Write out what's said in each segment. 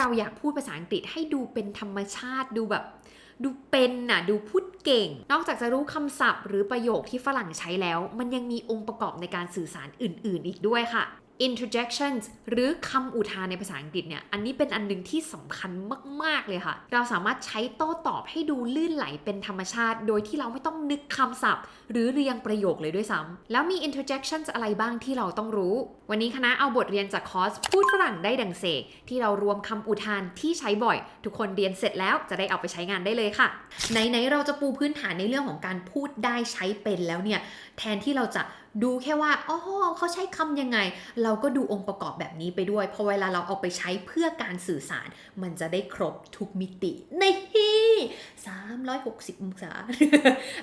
เราอยากพูดภาษาอังกฤษให้ดูเป็นธรรมชาติดูแบบ ดูเป็นน่ะดูพูดเก่ง นอกจากจะรู้คำศัพท์ หรือประโยคที่ฝรั่งใช้แล้ว มันยังมีองค์ประกอบในการสื่อสารอื่น ๆ อีกด้วยค่ะ interjections หรือคำอุทานในภาษาอังกฤษเนี่ย อันนี้เป็นอันหนึงที่สำคัญมาก ๆ เลยค่ะ เราสามารถใช้โต้ตอบให้ดูลื่นไหลเป็นธรรมชาติ โดยที่เราไม่ต้องนึกคำศัพท์ หรือเรียงประโยคเลยด้วยซ้ำแล้วมี interjections อะไรบ้างที่เราต้องรู้ วันนี้คณะเอาบทเรียนจากคอร์สพูดฝรั่งได้ดังเสกที่เรารวมคำอุทานที่ใช้บ่อย ทุกคนเรียนเสร็จแล้วจะได้เอาไปใช้งานได้เลยค่ะ ไหนๆเราจะปูพื้นฐานในเรื่องของการพูดได้ใช้เป็นแล้วเนี่ยแทนที่เราจะดูแค่ว่าอ๋อเขาใช้คำยังไง เราก็ดูองค์ประกอบแบบนี้ไปด้วยเพอเวลาเราเอาไปใช้เพื่อการสื่อสาร มันจะได้ครบทุกมิตินี่360 องศา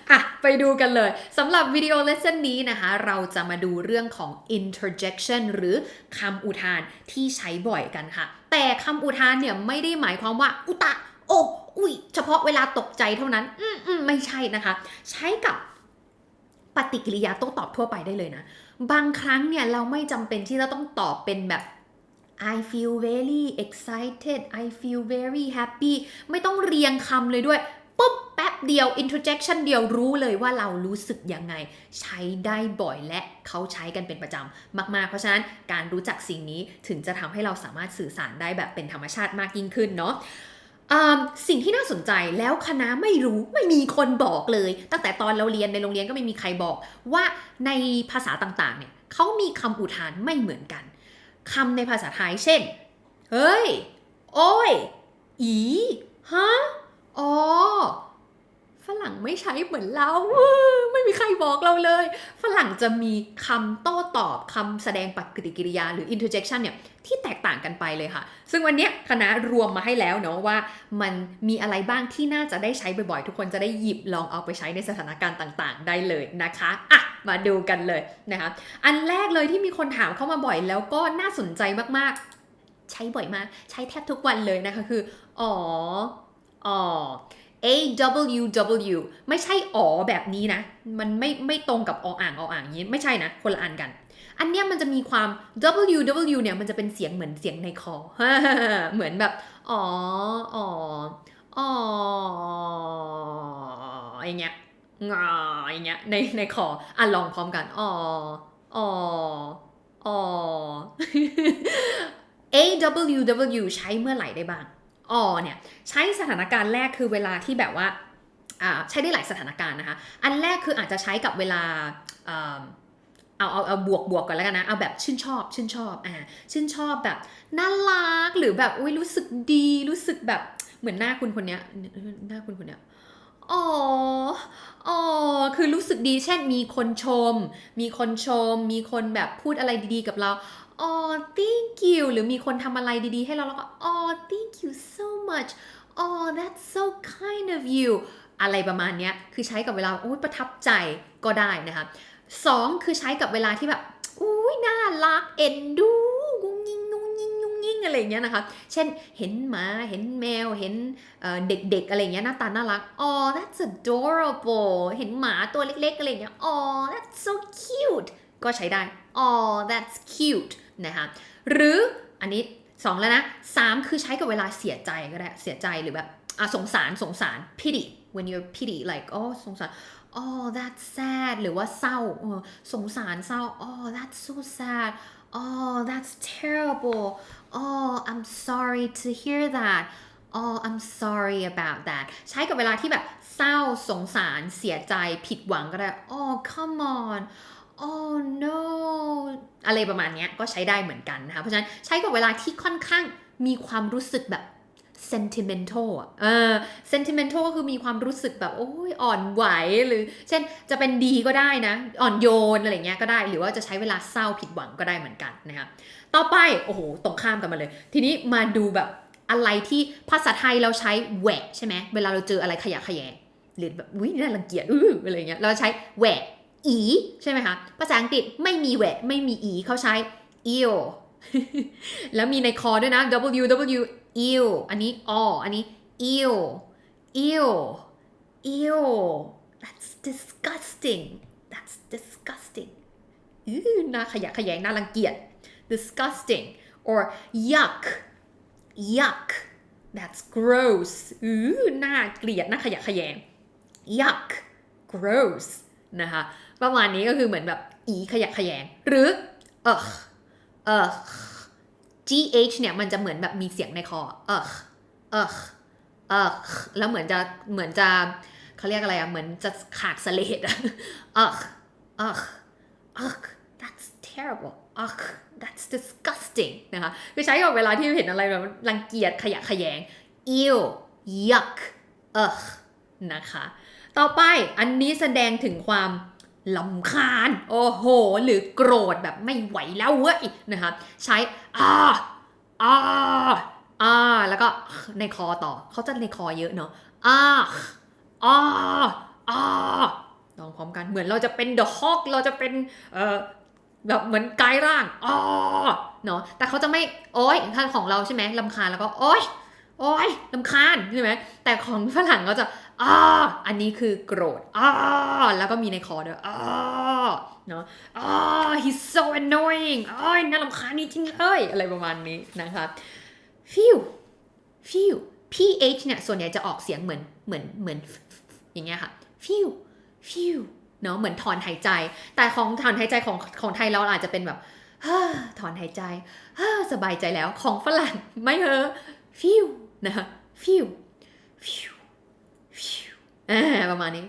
อะไปดูกันเลยสำหรับวิดีโอเลส o n นี้นะคะ เราจะมาดูเรื่องของ interjection หรือคำอุทานที่ใช้บ่อยกันค่ะ แต่คำอุทานเนี่ยไม่ได้หมายความว่า อุตะ โอ้อุ้ยเฉพาะเวลาตกใจเท่านั้น อืมอืมไม่ใช่นะคะ ใช้กับ ปฏิกิริยาโต้ตอบทั่วไปได้เลยนะ บางครั้งเนี่ยเราไม่จำเป็นที่จะต้องตอบเป็นแบบ I feel very excited I feel very happy ไม่ต้องเรียงคำเลยด้วยปุ๊บแป๊บเดียว interjection เดียวรู้เลยว่าเรารู้สึกยังไง ใช้ได้บ่อยและเขาใช้กันเป็นประจำมาก ๆ เพราะฉะนั้นการรู้จักสิ่งนี้ถึงจะทำให้เราสามารถสื่อสารได้แบบเป็นธรรมชาติมากยิ่งขึ้นเนาะ สิ่งที่น่าสนใจแล้วคณะไม่รู้ไม่มีคนบอกเลย ตั้งแต่ตอนเราเรียนในโรงเรียนก็ไม่มีใครบอก ว่าในภาษาต่างๆเนี่ยเขามีคำอุทานไม่เหมือนกันคำในภาษาไทยเช่น เฮ้ย โอ้ย อีฮะอ๋อ ฝรั่งไม่ใช้เหมือนเราไม่มีใครบอกเราเลย ฝรั่งจะมีคำโต้ตอบคำแสดงปฏิกิริยาหรือ interjection เนี่ยที่แตกต่างกันไปเลยค่ะ ซึ่งวันนี้คณะรวมมาให้แล้วเนาะว่ามันมีอะไรบ้างที่น่าจะได้ใช้บ่อยๆ ทุกคนจะได้หยิบลองเอาไปใช้ในสถานการณ์ต่างๆ ได้เลยนะคะอะมาดูกันเลยนะคะ อันแรกเลยที่มีคนถามเข้ามาบ่อยแล้วก็น่าสนใจมากๆ ใช้บ่อยมาก ใช้แทบทุกวันเลยนะคะคือ อ๋อ อ๋อ A W W ไม่ใช่อ๋อแบบนี้นะ มันไม่ไม่ตรงกับออ่างออ่างอย่างนี้ไม่ใช่นะ คนละอันกัน อันเนี้ยมันจะมีความ W W เนี่ยมันจะเป็นเสียงเหมือนเสียงในคอ เหมือนแบบอ๋ออ๋ออ๋ออย่างเงี้ยงออย่างเงี้ยในในคออะลองพร้อมกันอ๋ออ๋ออ๋อ A W W ใช้เมื่อไหร่ได้บ้าง อ๋อเนี่ยใช้สถานการณ์แรกคือเวลาที่แบบว่าอ่าใช้ได้หลายสถานการณ์นะคะ อันแรกคืออาจจะใช้กับเวลาอ่าเอาเอาเอาบวกบวกก่อนแล้วกันนะ เอาแบบชื่นชอบ ชื่นชอบอ่าชื่นชอบแบบน่ารักหรือแบบอุ้ยรู้สึกดีรู้สึกแบบเหมือนหน้าคุณคนเนี้ยหน้าคุณคนเนี้ยอ๋ออ๋อคือรู้สึกดีเช่นมีคนชม มีคนชม มีคนแบบพูดอะไรดีๆกับเรา อ๋อ thank you หรือมีคนทำอะไรดีๆ ให้เราแล้วก็อ๋อ thank you so much อ๋อ that's so kind of you อะไรประมาณนี้คือใช้กับเวลาโอ้ยประทับใจก็ได้นะคะสองคือใช้กับเวลาที่แบบอุ้ยน่ารักเอ็นดูงุ้งยิงงุ้งยิงงุ้งยิงอะไรอย่างเงี้ยนะคะ เช่นเห็นหมาเห็นแมวเห็นเอ่อเด็กๆอะไรอย่างเงี้ยหน้าตาน่ารักอ๋อ that's adorable เห็นหมาตัวเล็กๆอะไรอย่างเงี้ยอ๋อ that's so cute ก็ใช้ได้อ๋อ that's cute นะคะหรืออันนี้ 2 แล้วนะ3คือใช้กับเวลาเสียใจก็ได้เสียใจหรือแบบอะสงสารสงสาร pity when you're pity like อ๋อสงสาร oh that's sad หรือว่าเศร้าสงสารเศร้า oh that's so sad oh that's terrible oh I'm sorry to hear that oh I'm sorry about that ใช้กับเวลาที่แบบเศร้าสงสารเสียใจผิดหวังก็ได้ oh come on oh no อะไรประมาณนี้ก็ใช้ได้เหมือนกันนะคะ เพราะฉะนั้นใช้กับเวลาที่ค่อนข้างมีความรู้สึกแบบ sentimental อะเออ sentimental ก็คือมีความรู้สึกแบบโอ้ยอ่อนไหวหรือ เช่นจะเป็นดีก็ได้นะ อ่อนโยนอะไรเงี้ยก็ได้ หรือว่าจะใช้เวลาเศร้าผิดหวังก็ได้เหมือนกันนะคะต่อไป โอ้โห ตรงข้ามกันมาเลย ทีนี้มาดูแบบอะไรที่ภาษาไทยเราใช้แหวะใช่ไหมเวลาเราเจออะไรขยะแขยงหรือแบบอุ้ยน่ารังเกียจอื้ออะไรเงี้ยเราใช้แหวะ อีใช่ไหมคะ ภาษาอังกฤษไม่มีแหวะไม่มีอีเขาใช้ eel แล้วมีในคอด้วยนะ w w eel อันนี้ออันนี้ eel eel eel that's disgusting that's disgusting อื้อน่าขยะแขยงน่ารังเกียจ disgusting or yuck yuck that's gross อือน่าเกลียดน่าขยะแขยง yuck gross นะคะ ประมาณนี้ก็คือเหมือนแบบอีขยะแขยง หรือ ugh ugh gh เนี่ยมันจะเหมือนแบบมีเสียงในคอ ugh ugh ugh แล้วเหมือนจะเหมือนจะเขาเรียกอะไรอะเหมือนจะขาดสเลดอะ ugh ugh ugh that's terrible ugh that's disgusting นะคะคือใช้กับเวลาที่เห็นอะไรแบบรังเกียจขยะขยง ew yuck ugh นะคะ ต่อไปอันนี้แสดงถึงความ ลำคาญ โอ้โห หรือโกรธแบบไม่ไหวแล้วเว้ยนะคะใช้อ่าอ่าอ่าแล้วก็ในคอต่อเขาจะในคอเยอะเนาะอ่าอ่าอ่าลองพร้อมกันเหมือนเราจะเป็นเดอะฮอกเราจะเป็นเอ่อแบบเหมือนกายร่างอ๋อเนาะแต่เขาจะไม่โอ๊ยถ้าของเราใช่ไหมลำคาญแล้วก็โอ๊ยโอ๊ยลำคาญใช่ไหมแต่ของฝรั่งเขาจะ อ่าอันนี้คือโกรธอ่าแล้วก็มีในคอด้วยอ่าเนาะอ่า he's so annoying อ้ยน่ารำคาญนี่จริงเลยอะไรประมาณนี้นะคะ phew phew ph เนี่ยส่วนใหญ่จะออกเสียงเหมือนเหมือนเหมือนอย่างเงี้ยค่ะ phew phew เนาะเหมือนถอนหายใจ แต่ของถอนหายใจของของไทยเราอาจจะเป็นแบบฮถอนหายใจฮสบายใจแล้วของฝรั่งไม่เหอะ phew นะคะ phew phew อ่า ประมาณนี้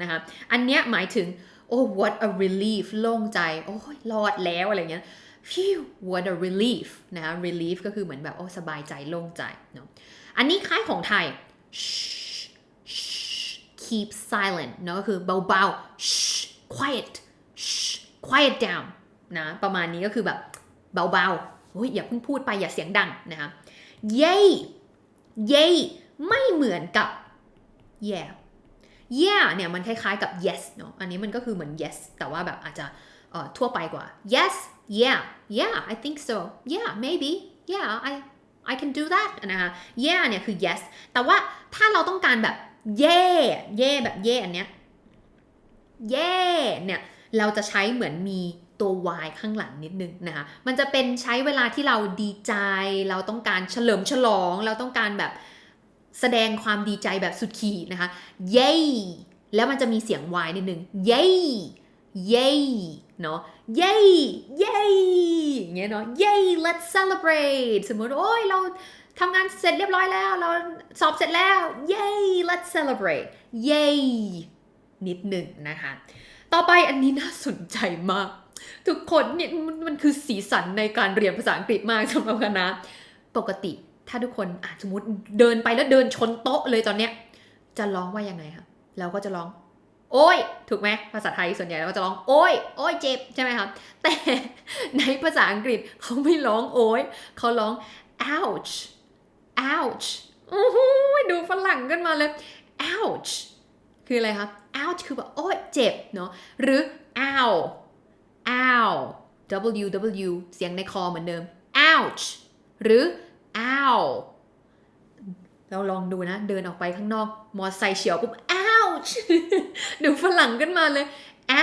นะคะอันเนี้ยหมายถึงโอ้ what a relief โล่งใจ โอ้ยรอดแล้วอะไรเงี้ย phew what a relief นะคะ relief ก็คือเหมือนแบบโอ้สบายใจโล่งใจเนาะอันนี้คล้ายของไทย shh shh keep silent เนาะก็คือเบาๆ shh quiet shh quiet down นะประมาณนี้ก็คือแบบเบาๆโอ้ยอย่าเพิ่งพูดไปอย่าเสียงดังนะคะ yay yay ไม่เหมือนกับ yeah yeah เนี่ยมันคล้ายๆกับ yes เนอะอันนี้มันก็คือเหมือน yes แต่ว่าแบบอาจจะทั่วไปกว่า yes yeah yeah I think so yeah maybe yeah I I can do that นะคะ yeah เนี่ยคือ yes แต่ว่าถ้าเราต้องการแบบ yeah yeah แบบ yeah อันเนี้ย yeah เนี่ยเราจะใช้เหมือนมีตัว y ข้างหลังนิดนึงนะคะ มันจะเป็นใช้เวลาที่เราดีใจ เราต้องการเฉลิมฉลอง เราต้องการแบบ แสดงความดีใจแบบสุดขีดนะคะ yay แล้วมันจะมีเสียง y นิดนึง yay yay เนาะ yay yay อย่างเงี้ยเนาะ yay let's celebrate สมมติโอ้ยเราทำงานเสร็จเรียบร้อยแล้ว เราสอบเสร็จแล้ว yay let's celebrate yay นิดหนึ่งนะคะ ต่อไปอันนี้น่าสนใจมาก ทุกคนเนี่ยมันคือสีสันในการเรียนภาษาอังกฤษมากสำหรับคณะปกติ ถ้าทุกคนอะสมมติเดินไปแล้วเดินชนโต๊ะเลยตอนเนี้ย จะร้องว่ายังไงคะเราก็จะร้อง โอ้ย ถูกไหมภาษาไทยส่วนใหญ่เราก็จะร้องโอ้ย โอ้ยเจ็บใช่ไหมครับแต่ในภาษาอังกฤษเขาไม่ร้องโอ้ยเขาร้อง ouch ouch โอ้โหดูฝรั่งขึ้นมาเลย ouch คืออะไรครับ ouch คือแบบโอ้ยเจ็บเนาะหรือ ow ow w w เสียงในคอเหมือนเดิม ouch หรือ ow เราลองดูนะ เดินออกไปข้างนอก มอไซค์เฉียวปุ๊บ ouch ดูฝรั่งขึ้นมาเลย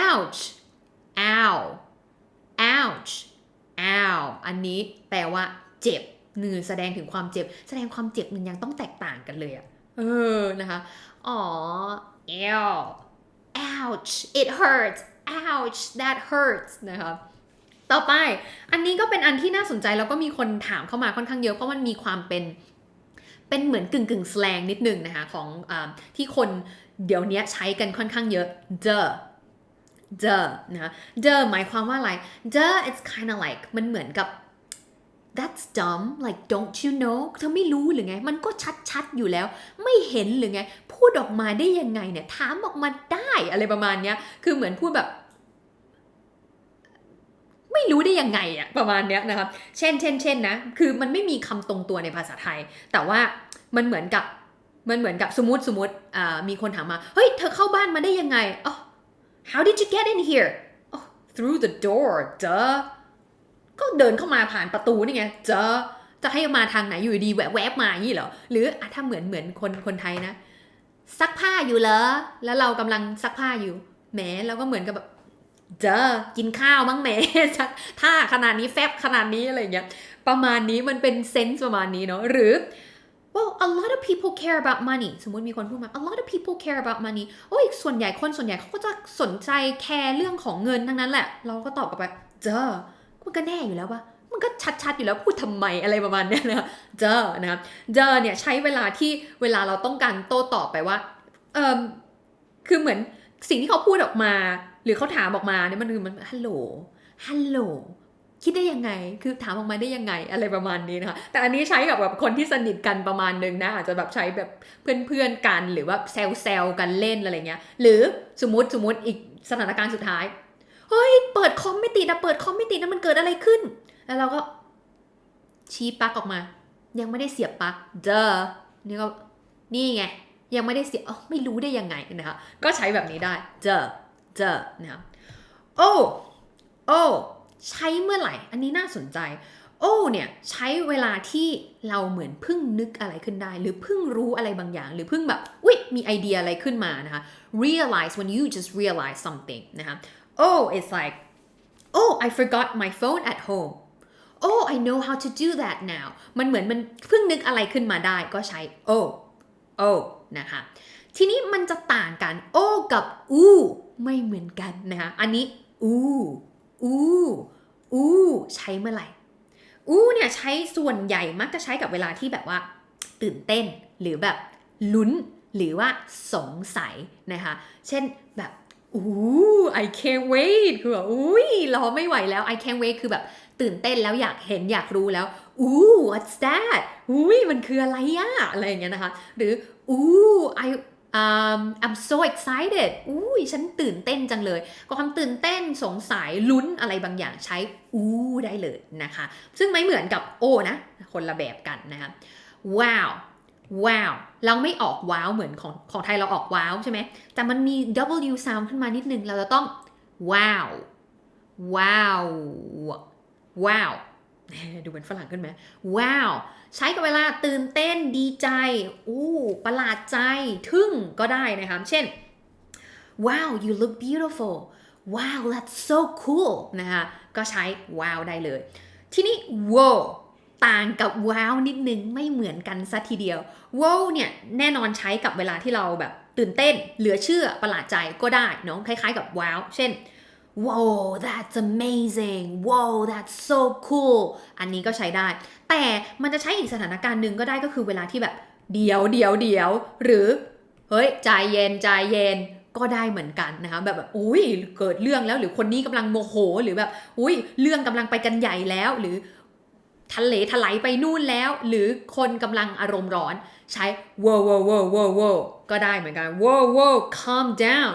ouch ow ouch ow อันนี้แปลว่าเจ็บหนึ่งแสดงถึงความเจ็บ แสดงความเจ็บมันยังต้องแตกต่างกันเลยอะเออ นะคะ อ๋อ ew ouch it hurts ouch that hurts นะคะ ต่อไป อันนี้ก็เป็นอันที่น่าสนใจแล้วก็มีคนถามเข้ามาค่อนข้างเยอะเพราะมันมีความเป็นเป็นเหมือนกึ่งกึ่งสแลงนิดนึงนะคะของอที่คนเดี๋ยวนี้ใช้กันค่อนข้างเยอะ the the นะคะ the หมายความว่าอะไร the it's kind of like มันเหมือนกับ that's dumb like don't you know เธอไม่รู้หรือไง มันก็ชัดๆ อยู่แล้ว ไม่เห็นหรือไง พูดออกมาได้ยังไงเนี่ย ถามออกมาได้อะไรประมาณเนี้ย คือเหมือนพูดแบบ ไม่รู้ได้ยังไงอะประมาณเนี้ยนะครับ เช่นเช่นเช่นนะ คือมันไม่มีคำตรงตัวในภาษาไทย แต่ว่ามันเหมือนกับมันเหมือนกับสมมติสมมติอ่ามีคนถามมา เฮ้ย เธอเข้าบ้านมาได้ยังไงอ๋อ how did you get in here oh through the door duh ก็เดินเข้ามาผ่านประตูนี่ไง duh จะให้มาทางไหนอยู่ดีแวบแวบมาอย่างนี้เหรอ หรืออะถ้าเหมือนเหมือนคนคนไทยนะ ซักผ้าอยู่เหรอ แล้วเรากำลังซักผ้าอยู่ แหมเราก็เหมือนกับแบบ เจอกินข้าวมั้งแหมซักท่าขนาดนี้แฟบขนาดนี้อะไรเงี้ยประมาณนี้มันเป็นเซนส์ประมาณนี้เนาะหรือ well a lot of people care about money สมมติมีคนพูดมา a lot of people care about money โอ้ยส่วนใหญ่คนส่วนใหญ่เขาก็จะสนใจแคร์เรื่องของเงินทั้งนั้นแหละ เราก็ตอบกลับไปเจอมันก็แน่อยู่แล้วว่ามันก็ชัดๆอยู่แล้วพูดทำไมอะไรประมาณนี้นะเจอนะเจอเนี่ยใช้เวลาที่เวลาเราต้องการโต้ตอบไปว่าเออคือเหมือนสิ่งที่เขาพูดออกมา หรือเขาถามออกมาเนี่ยมันคือมันฮัลโหลฮัลโหลคิดได้ยังไง คือถามออกมาได้ยังไงอะไรประมาณนี้นะคะ แต่อันนี้ใช้กับแบบคนที่สนิทกันประมาณนึงนะ อาจจะแบบใช้แบบเพื่อนๆกันหรือว่าแซวๆกันเล่นอะไรเงี้ย หรือสมมติสมมติอีกสถานการณ์สุดท้าย เฮ้ย เปิดคอมไม่ติดนะเปิดคอมไม่ติดนะมันเกิดอะไรขึ้น แล้วเราก็ชี้ปลั๊กออกมา ยังไม่ได้เสียบปลั๊ก เดอนี่ก็นี่ไง ยังไม่ได้เสียบอ๋อไม่รู้ได้ยังไงนะคะ ก็ใช้แบบนี้ได้เจอ จอนะโอ้โอ้ใช้เมื่อไหร่ อันนี้น่าสนใจ โอ้เนี่ยใช้เวลาที่เราเหมือนเพิ่งนึกอะไรขึ้นได้ หรือเพิ่งรู้อะไรบางอย่าง หรือเพิ่งแบบอุ๊ยมีไอเดียอะไรขึ้นมานะคะ realize when you just realize something นะคะ oh it's like oh I forgot my phone at home oh I know how to do that now มันเหมือนมันเพิ่งนึกอะไรขึ้นมาได้ก็ใช้ oh oh นะคะ ทีนี้มันจะต่างกัน โอ้กับอูไม่เหมือนกันนะคะอันนี้อูอูอูใช้เมื่อไหร่อูเนี่ยใช้ส่วนใหญ่มักจะใช้กับเวลาที่แบบว่า ตื่นเต้นหรือแบบลุ้นหรือว่าสงสัยนะคะ เช่นแบบอู้ I can't wait คือแบบอุ้ยรอไม่ไหวแล้ว I can't wait คือแบบตื่นเต้นแล้วอยากเห็นอยากรู้แล้วอู้ what's that อุ้ยมันคืออะไรอะอะไรอย่างเงี้ยนะคะ หรืออู้ I um, I'm so excited อุ้ยฉันตื่นเต้นจังเลยความตื่นเต้นสงสัยลุ้นอะไรบางอย่างใช้อู้ได้เลยนะคะ ซึ่งไม่เหมือนกับโอ้นะ คนละแบบกันนะคะว้าวว้าว เราไม่ออกว้าวเหมือนของของไทยเราออกว้าวใช่ไหม แต่มันมี W sound ขึ้นมานิดนึง เราจะต้องว้าวว้าวว้าวดูเหมือนฝรั่งขึ้นไหมว้าวใช้กับเวลาตื่นเต้นดีใจ อู้ประหลาดใจ ทึ่งก็ได้นะคะเช่น wow you look beautiful wow that's so cool นะคะก็ใช้ wow ได้เลย ทีนี้ wow ต่างกับ wow นิดนึงไม่เหมือนกันซะทีเดียว wow เนี่ยแน่นอนใช้กับเวลาที่เราแบบตื่นเต้น เหลือเชื่อประหลาดใจก็ได้เนาะคล้ายๆกับ wow เช่น wow that's amazing wow that's so cool อันนี้ก็ใช้ได้ แต่มันจะใช้อีกสถานการณ์หนึ่งก็ได้ก็คือเวลาที่แบบเดี๋ยวเดี๋ยวเดี๋ยว หรือ เฮ้ย ใจเย็นใจเย็นก็ได้เหมือนกันนะคะแบบแบบอุ้ยเกิดเรื่องแล้วหรือคนนี้กำลังโมโหหรือแบบอุ้ยเรื่องกำลังไปกันใหญ่แล้วหรือทะเลถลายไปนู่นแล้ว หรือคนกำลังอารมณ์ร้อน ใช้ wow wow wow wow wow ก็ได้เหมือนกัน wow wow calm down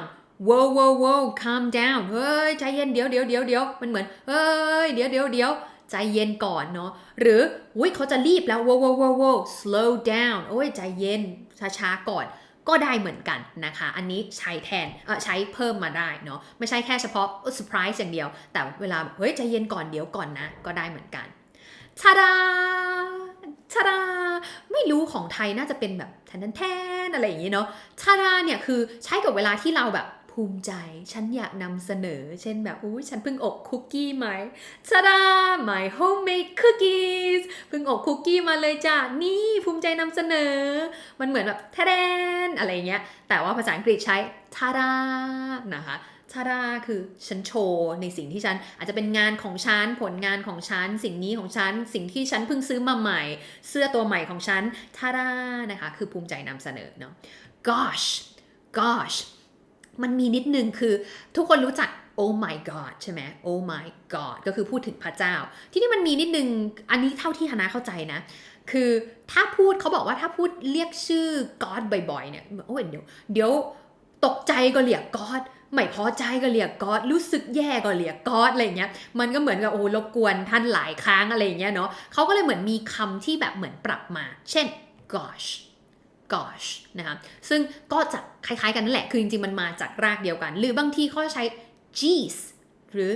wow wow wow calm down เฮ้ยใจเย็นเดี๋ยวเดี๋ยวเดี๋ยวเดี๋ยวมันเหมือนเฮ้ยเดี๋ยวเดี๋ยวเดี๋ยวใจเย็นก่อนเนาะหรืออุ้ยเขาจะรีบแล้ว wow wow wow wow slow down โอ้ยใจเย็นช้าๆก่อนก็ได้เหมือนกันนะคะ อันนี้ใช้แทนใช้เพิ่มมาได้เนาะไม่ใช่แค่เฉพาะเซอร์ไพรส์อย่างเดียว แต่เวลาเฮ้ยใจเย็นก่อนเดี๋ยวก่อนนะ ก็ได้เหมือนกันชาดาชาดาไม่รู้ของไทยน่าจะเป็นแบบแทนแทนอะไรอย่างนี้เนาะชาดาเนี่ยคือใช้กับเวลาที่เราแบบ ภูมิใจ ฉันอยากนำเสนอ เช่นแบบอุ้ยฉันเพิ่งอบคุกกี้ไหมชาดา my homemade cookies เพิ่งอบคุกกี้มาเลยจ้ะ นี่ภูมิใจนำเสนอ มันเหมือนแบบแทนนอะไรเงี้ย แต่ว่าภาษาอังกฤษใช้ชาดานะคะชาดาคือฉันโชว์ในสิ่งที่ฉัน อาจจะเป็นงานของฉัน ผลงานของฉัน สิ่งนี้ของฉัน สิ่งที่ฉันเพิ่งซื้อมาใหม่ เสื้อตัวใหม่ของฉันชาดานะคะ คือภูมิใจนำเสนอเนาะ gosh gosh มันมีนิดนึงคือทุกคนรู้จัก oh my god ใช่ไหม oh my god ก็คือพูดถึงพระเจ้า ที่นี่มันมีนิดนึง อันนี้เท่าที่ฮานาเข้าใจนะ คือถ้าพูดเขาบอกว่าถ้าพูดเรียกชื่อ God บ่อยๆ เนี่ยโอ้ยเดี๋ยวเดี๋ยวตกใจก็เรียก God ไม่พอใจก็เรียก God รู้สึกแย่ก็เรียก God อะไรเงี้ยมันก็เหมือนกับโอ้รบกวนท่านหลายครั้งอะไรเงี้ยเนาะเขาก็เลยเหมือนมีคำที่แบบเหมือนปรับมา เช่น gosh gosh นะคะซึ่งก็จะคล้ายๆกันนั่นแหละ คือจริงๆ มันมาจากรากเดียวกัน หรือบางทีเขาใช้ jeez หรือ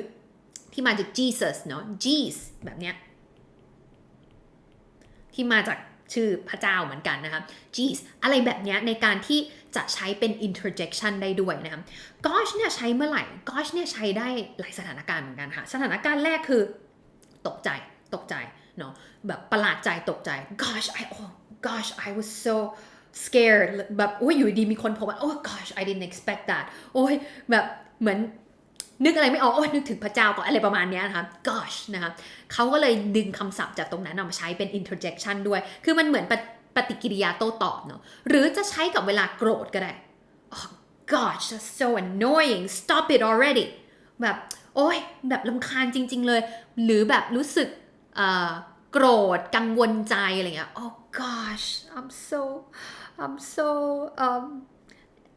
ที่มาจาก Jesus เนาะ jeez แบบเนี้ยที่มาจากชื่อพระเจ้าเหมือนกันนะคะ jeez อะไรแบบเนี้ยในการที่จะใช้เป็น interjection ได้ด้วยนะคะ gosh เนี่ยใช้เมื่อไหร่ gosh เนี่ยใช้ได้หลายสถานการณ์เหมือนกันค่ะ สถานการณ์แรกคือ ตกใจ ตกใจเนาะแบบประหลาดใจตกใจ gosh I oh gosh I was so scared แบบโอ้ยอยู่ดีมีคนโทรมา oh gosh I didn't expect that โอ้ยแบบเหมือนนึกอะไรไม่ออกโอ้ยนึกถึงพระเจ้าก่อนอะไรประมาณนี้นะคะ gosh นะคะเขาก็เลยดึงคำศัพท์จากตรงนั้นเอามาใช้เป็น interjection ด้วย คือมันเหมือนปฏิปฏิกิริยาโต้ตอบเนาะหรือจะใช้กับเวลาโกรธก็ได้ oh gosh that's so annoying stop it already แบบโอ้ยแบบลำคาญจริง ๆ เลย หรือแบบรู้สึกโกรธกังวลใจอะไรเงี้ย oh gosh I'm so I'm so um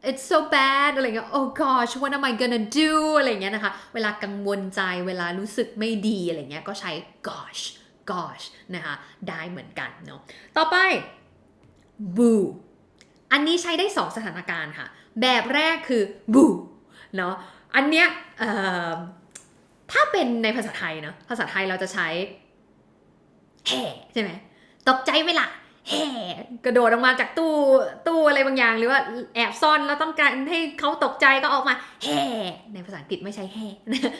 it's so bad อะไรเงี้ย oh gosh what am I gonna do อะไรเงี้ยนะคะ เวลากังวลใจ เวลารู้สึกไม่ดีอะไรเงี้ย ก็ใช้ gosh gosh นะคะ ได้เหมือนกันเนาะ ต่อไป boo อันนี้ใช้ได้ 2 สถานการณ์ค่ะ แบบแรกคือ boo เนาะ อันเนี้ยถ้าเป็นในภาษาไทยเนาะ ภาษาไทยเราจะใช้แห่ใช่ไหม ตกใจเวลา แห่กระโดดออกมาจากตู้ตู้อะไรบางอย่าง หรือว่าแอบซ่อนแล้วต้องการให้เขาตกใจก็ออกมาแห่ในภาษาอังกฤษไม่ใช่แห่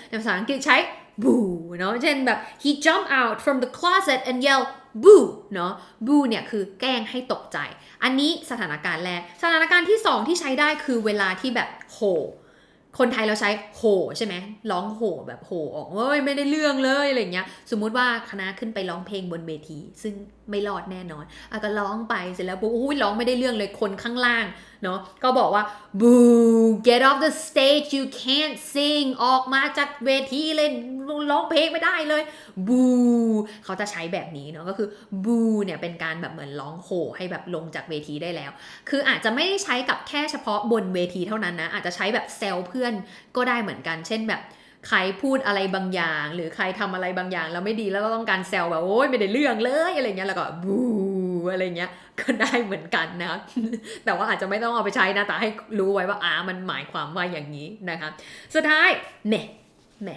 ในภาษาอังกฤษใช้ boo เนาะเช่นแบบ he jumped out from the closet and yelled boo เนาะ boo เนี่ยคือแกล้งให้ตกใจ อันนี้สถานการณ์แรก สถานการณ์ที่2ที่ใช้ได้คือเวลาที่แบบโห คนไทยเราใช้โหใช่ไหมร้องโหแบบโหออกเอ้ยไม่ได้เรื่องเลยอะไรเงี้ย สมมุติว่าคณะขึ้นไปร้องเพลงบนเวที ซึ่งไม่รอดแน่นอนอะก็ร้องไปเสร็จแล้วปุ๊บอุ้ยร้องไม่ได้เรื่องเลยคนข้างล่าง เนาะก็บอกว่า boo get off the stage you can't sing ออกมาจากเวทีเลยร้องเพลงไม่ได้เลย boo เขาจะใช้แบบนี้เนาะก็คือ boo เนี่ยเป็นการแบบเหมือนร้องโหให้แบบลงจากเวทีได้แล้ว คืออาจจะไม่ได้ใช้กับแค่เฉพาะบนเวทีเท่านั้นนะ อาจจะใช้แบบเซลเพื่อนก็ได้เหมือนกัน เช่นแบบใครพูดอะไรบางอย่าง หรือใครทำอะไรบางอย่างแล้วไม่ดีแล้วก็ต้องการแซวแบบโอ้ยไม่ได้เรื่องเลยอะไรเงี้ยแล้วก็บู อะไรเงี้ยก็ได้เหมือนกันนะแต่ว่าอาจจะไม่ต้องเอาไปใช้นะแต่ให้รู้ไว้ว่าอามันหมายความว่าอย่างนี้นะคะสุดท้ายเมเม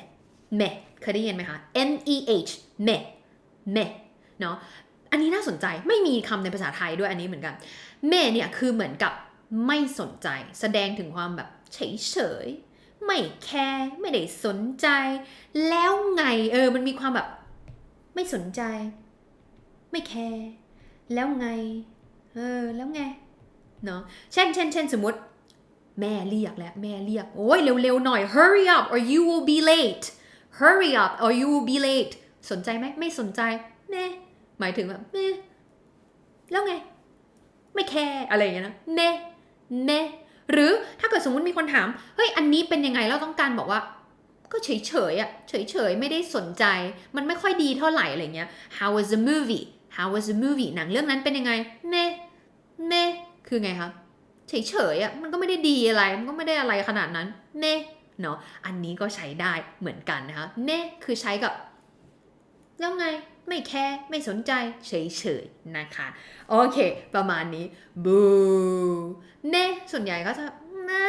เมเคยได้ยินไหมคะ M E H เมเมเนาะอันนี้น่าสนใจไม่มีคำในภาษาไทยด้วยอันนี้เหมือนกันเมเนี่ยคือเหมือนกับไม่สนใจ แสดงถึงความแบบเฉยเฉยไม่แคร์ไม่ได้สนใจ แล้วไงเออมันมีความแบบ ไม่สนใจ ไม่แคร์ แล้วไง เออ แล้วไง เนาะเช่นเช่นเช่นสมมติ แม่เรียกแล้วแม่เรียก โอ้ยเร็วๆหน่อย hurry up or you will be late hurry up or you will be late สนใจไหมไม่สนใจแม่หมายถึงแบบแม่แล้วไง ไม่แคร์อะไรอย่างเงี้ยนะเน่เน่หรือถ้าเกิดสมมติมีคนถาม เฮ้ย อันนี้เป็นยังไงเราต้องการบอกว่า ก็เฉยเฉยอะเฉยเฉยไม่ได้สนใจ มันไม่ค่อยดีเท่าไหร่อะไรเงี้ย How was the movie How was the movie หนังเรื่องนั้นเป็นยังไงเน่เน่คือไงครับเฉยเฉยๆอะมันก็ไม่ได้ดีอะไร มันก็ไม่ได้อะไรขนาดนั้นเน่เนาะอันนี้ก็ใช้ได้เหมือนกันนะคะเน่คือใช้กับแล้วไงไม่แคร์ไม่สนใจเฉยๆนะคะ โอเค ประมาณนี้บูเน่ส่วนใหญ่ก็จะนะ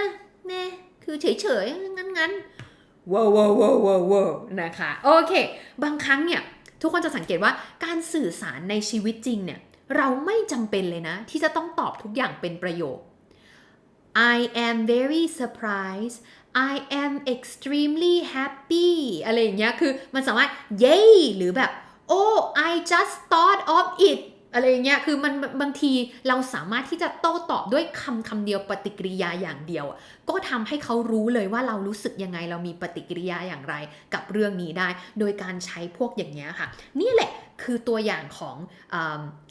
เน่คือเฉยๆงั้นๆว้าวว้าวว้าวว้าวว้าวนะคะ โอเค บางครั้งเนี่ย ทุกคนจะสังเกตว่าการสื่อสารในชีวิตจริงเนี่ยเราไม่จำเป็นเลยนะ ที่จะต้องตอบทุกอย่างเป็นประโยค I am very surprised I am extremely happy อะไรอย่างเงี้ยคือมันสามารถ เย้หรือแบบ oh I just thought of it อะไรอย่างเงี้ยคือมันบางทีเราสามารถที่จะโต้ตอบด้วยคำคำเดียวปฏิกิริยาอย่างเดียว ก็ทำให้เขารู้เลยว่าเรารู้สึกยังไงเรามีปฏิกิริยาอย่างไรกับเรื่องนี้ได้ โดยการใช้พวกอย่างเงี้ยค่ะ นี่แหละคือตัวอย่างของอ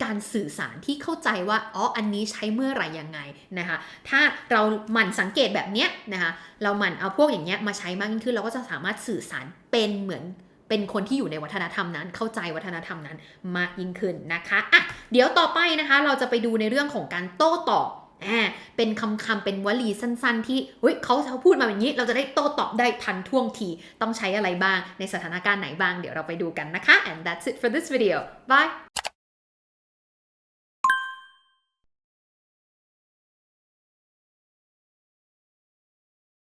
การสื่อสารที่เข้าใจว่าอ๋ออันนี้ใช้เมื่อไหร่ยังไงนะคะถ้าเราหมั่นสังเกตแบบเนี้ยนะคะเราหมั่นเอาพวกอย่างเงี้ยมาใช้มากยิ่งขึ้นเราก็จะสามารถสื่อสารเป็นเหมือน เป็นคนที่อยู่ในวัฒนธรรมนั้น เข้าใจวัฒนธรรมนั้นมากยิ่งขึ้นนะคะอะเดี๋ยวต่อไปนะคะ เราจะไปดูในเรื่องของการโต้ตอบอ่าเป็นคำคำเป็นวลีสั้นๆ ที่เฮ้ยเขาเขาพูดมาแบบนี้ เราจะได้โต้ตอบได้ทันท่วงที ต้องใช้อะไรบ้างในสถานการณ์ไหนบ้าง เดี๋ยวเราไปดูกันนะคะ and that's it for this video bye